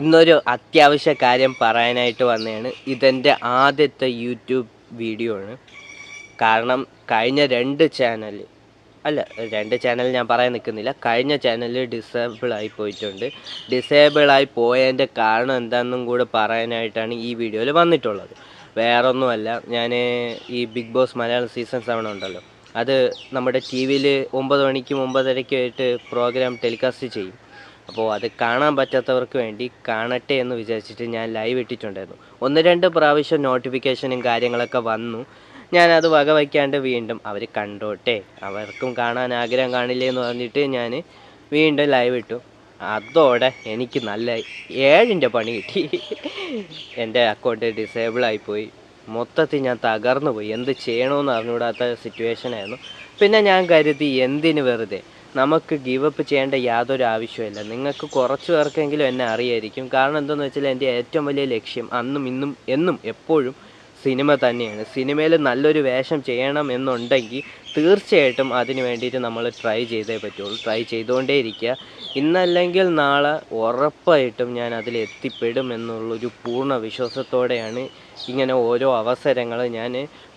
ഇന്നൊരു അത്യാവശ്യ കാര്യം പറയാനായിട്ട് വന്നതാണ്. ഇതെന്റെ ആദ്യത്തെ യൂട്യൂബ് വീഡിയോ ആണ്. കാരണം കഴിഞ്ഞ രണ്ട് ചാനൽ അല്ല രണ്ട് ചാനൽ ഞാൻ പറയാൻ നിൽക്കുന്നില്ല കഴിഞ്ഞ ചാനൽ ഡിസേബിൾ ആയി പോയിട്ടുണ്ട്. ഡിസേബിൾ ആയി പോയതിന്റെ കാരണം എന്താണെന്നും കൂടെ പറയാനായിട്ടാണ് ഈ വീഡിയോയിൽ വന്നിട്ടുള്ളത്. വേറൊന്നുമല്ല ഞാൻ ഈ Bigg Boss Malayalam season seven ഉണ്ടല്ലോ. അത് നമ്മുടെ ടി വിയിൽ ഒമ്പത് മണിക്കും ഒമ്പതരയ്ക്കും ആയിട്ട് പ്രോഗ്രാം ടെലികാസ്റ്റ് ചെയ്യും. അപ്പോൾ അത് കാണാൻ പറ്റാത്തവർക്ക് വേണ്ടി കാണട്ടെ എന്ന് വിചാരിച്ചിട്ട് ഞാൻ ലൈവ് ഇട്ടിട്ടുണ്ടായിരുന്നു. ഒന്ന് രണ്ട് പ്രാവശ്യം നോട്ടിഫിക്കേഷനും കാര്യങ്ങളൊക്കെ വന്നു. ഞാനത് വകവയ്ക്കാണ്ട് വീണ്ടും അവർ കണ്ടോട്ടെ. അവർക്കും കാണാൻ ആഗ്രഹം കാണില്ലേ എന്ന് പറഞ്ഞിട്ട് ഞാൻ വീണ്ടും ലൈവ് ഇട്ടു. അതോടെ എനിക്ക് നല്ല ഏഴിന്റെ പണി കിട്ടി. എന്റെ അക്കൗണ്ട് ഡിസേബിൾ ആയിപ്പോയി. മൊത്തത്തിൽ ഞാൻ തകർന്നു പോയി എന്ത് ചെയ്യണമെന്ന് അറിഞ്ഞുകൂടാത്ത സിറ്റുവേഷനായിരുന്നു പിന്നെ ഞാൻ കരുതി എന്തിന് വെറുതെ? നമുക്ക് ഗീവപ്പ് ചെയ്യേണ്ട യാതൊരു ആവശ്യമില്ല നിങ്ങൾക്ക് കുറച്ച് പേർക്കെങ്കിലും എന്നെ അറിയായിരിക്കും. കാരണം എന്താണെന്ന് വെച്ചാൽ എന്റെ ഏറ്റവും വലിയ ലക്ഷ്യം അന്നും ഇന്നും എന്നും എപ്പോഴും സിനിമ തന്നെയാണ്. സിനിമയിൽ നല്ലൊരു വേഷം ചെയ്യണം എന്നുണ്ടെങ്കിൽ തീർച്ചയായിട്ടും അതിന് വേണ്ടിയിട്ട് നമ്മൾ ട്രൈ ചെയ്തേ പറ്റുള്ളൂ. ട്രൈ ചെയ്തുകൊണ്ടേ ഇരിക്കുക. ഇന്നല്ലെങ്കിൽ നാളെ ഉറപ്പായിട്ടും ഞാൻ അതിൽ എത്തിപ്പെടും എന്നുള്ളൊരു പൂർണ വിശ്വാസത്തോടെയാണ് ഇങ്ങനെ ഓരോ അവസരങ്ങൾ ഞാൻ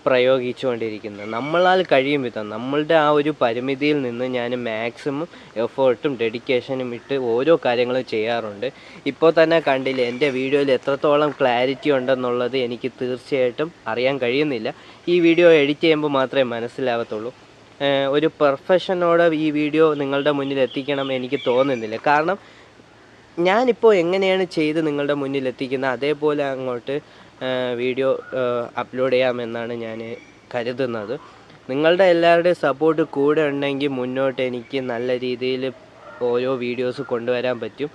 പ്രയോഗിച്ചുകൊണ്ടിരിക്കുന്നത്. നമ്മളാൽ കഴിയും വിധം നമ്മളുടെ ആ ഒരു പരിമിതിയിൽ നിന്ന് ഞാൻ മാക്സിമം എഫേർട്ടും ഡെഡിക്കേഷനും ഇട്ട് ഓരോ കാര്യങ്ങളും ചെയ്യാറുണ്ട്. ഇപ്പോൾ തന്നെ കണ്ടില്ല എന്റെ വീഡിയോയിൽ എത്രത്തോളം ക്ലാരിറ്റി ഉണ്ടെന്നുള്ളത് എനിക്ക് തീർച്ചയായിട്ടും അറിയാൻ കഴിയുന്നില്ല. ഈ വീഡിയോ എഡിറ്റ് ചെയ്യുമ്പോൾ മാത്രമേ മനസ്സിലാവത്തുള്ളൂ. ഒരു പെർഫെക്ഷനോടെ ഈ വീഡിയോ നിങ്ങളുടെ മുന്നിൽ എത്തിക്കണം എനിക്ക് തോന്നുന്നില്ല. കാരണം ഞാനിപ്പോൾ എങ്ങനെയാണ് ചെയ്ത് നിങ്ങളുടെ മുന്നിൽ എത്തിക്കുന്നത്? അതേപോലെ അങ്ങോട്ട് വീഡിയോ അപ്ലോഡ് ചെയ്യാമെന്നാണ് ഞാൻ കരുതുന്നത്. നിങ്ങളുടെ എല്ലാവരുടെയും സപ്പോർട്ട് കൂടെ ഉണ്ടെങ്കിൽ മുന്നോട്ട് എനിക്ക് നല്ല രീതിയിൽ ഓരോ വീഡിയോസ് കൊണ്ടുവരാൻ പറ്റും.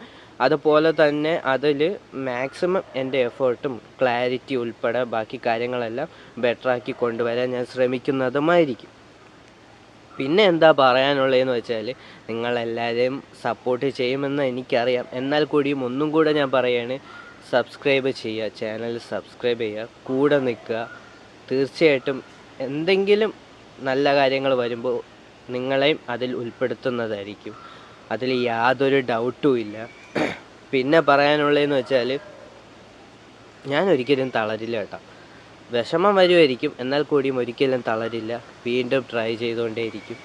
അതുപോലെ തന്നെ അതിൽ മാക്സിമം എന്റെ എഫേർട്ടും ക്ലാരിറ്റി ഉൾപ്പെടെ ബാക്കി കാര്യങ്ങളെല്ലാം ബെറ്ററാക്കി കൊണ്ടുവരാൻ ഞാൻ ശ്രമിക്കുന്നതുമായിരിക്കും. പിന്നെ എന്താ പറയാനുള്ളതെന്ന് വെച്ചാൽ നിങ്ങളെല്ലാവരെയും സപ്പോർട്ട് ചെയ്യുമെന്ന് എനിക്കറിയാം. എന്നാൽ കൂടിയും ഒന്നും കൂടെ ഞാൻ പറയാണ് സബ്സ്ക്രൈബ് ചെയ്യുക ചാനൽ സബ്സ്ക്രൈബ് ചെയ്യുക കൂടെ നിൽക്കുക. തീർച്ചയായിട്ടും എന്തെങ്കിലും നല്ല കാര്യങ്ങൾ വരുമ്പോൾ നിങ്ങളെയും അതിൽ ഉൾപ്പെടുത്തുന്നതായിരിക്കും. അതിൽ യാതൊരു ഡൗട്ടും ഇല്ല. പിന്നെ പറയാനുള്ളതെന്ന് വെച്ചാൽ ഞാൻ ഒരിക്കലും തളരില്ല കേട്ടോ. വിഷമം വരുമായിരിക്കും. എന്നാൽ കൂടിയും ഒരിക്കലും തളരില്ല. വീണ്ടും ട്രൈ ചെയ്തുകൊണ്ടേയിരിക്കും.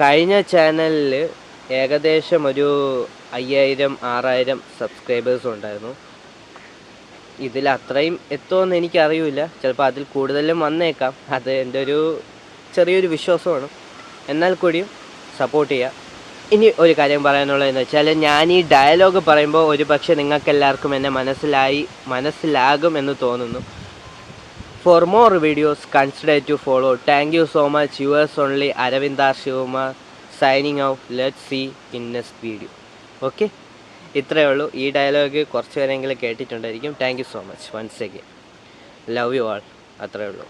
കഴിഞ്ഞ ചാനലിൽ ഏകദേശം ഒരു അയ്യായിരം ആറായിരം സബ്സ്ക്രൈബേഴ്സ് ഉണ്ടായിരുന്നു. ഇതിൽ അത്രയും എത്തുമെന്ന് എനിക്കറിയില്ല. ചിലപ്പോൾ അതിൽ കൂടുതലും വന്നേക്കാം. അത് എന്റെ ഒരു ചെറിയൊരു വിശ്വാസമാണ്. എന്നാൽ കൂടിയും സപ്പോർട്ട് ചെയ്യുക ഇനി ഒരു കാര്യം പറയാനുള്ളതെന്ന് വെച്ചാൽ ഞാൻ ഈ ഡയലോഗ് പറയുമ്പോൾ ഒരു പക്ഷേ നിങ്ങൾക്കെല്ലാവർക്കും എന്നെ മനസ്സിലായി മനസ്സിലാകും എന്ന് തോന്നുന്നു. For more videos consider to follow thank you so much yours only Aravinda Sivakumar signing out let see in next video okay ഇത്രയേ ഉള്ളൂ. ഈ ഡയലോഗ് കുറച്ച് പേരെങ്കിലും കേട്ടിട്ടുണ്ടായിരിക്കും. Thank you so much once again love you all അത്രയേ ഉള്ളൂ.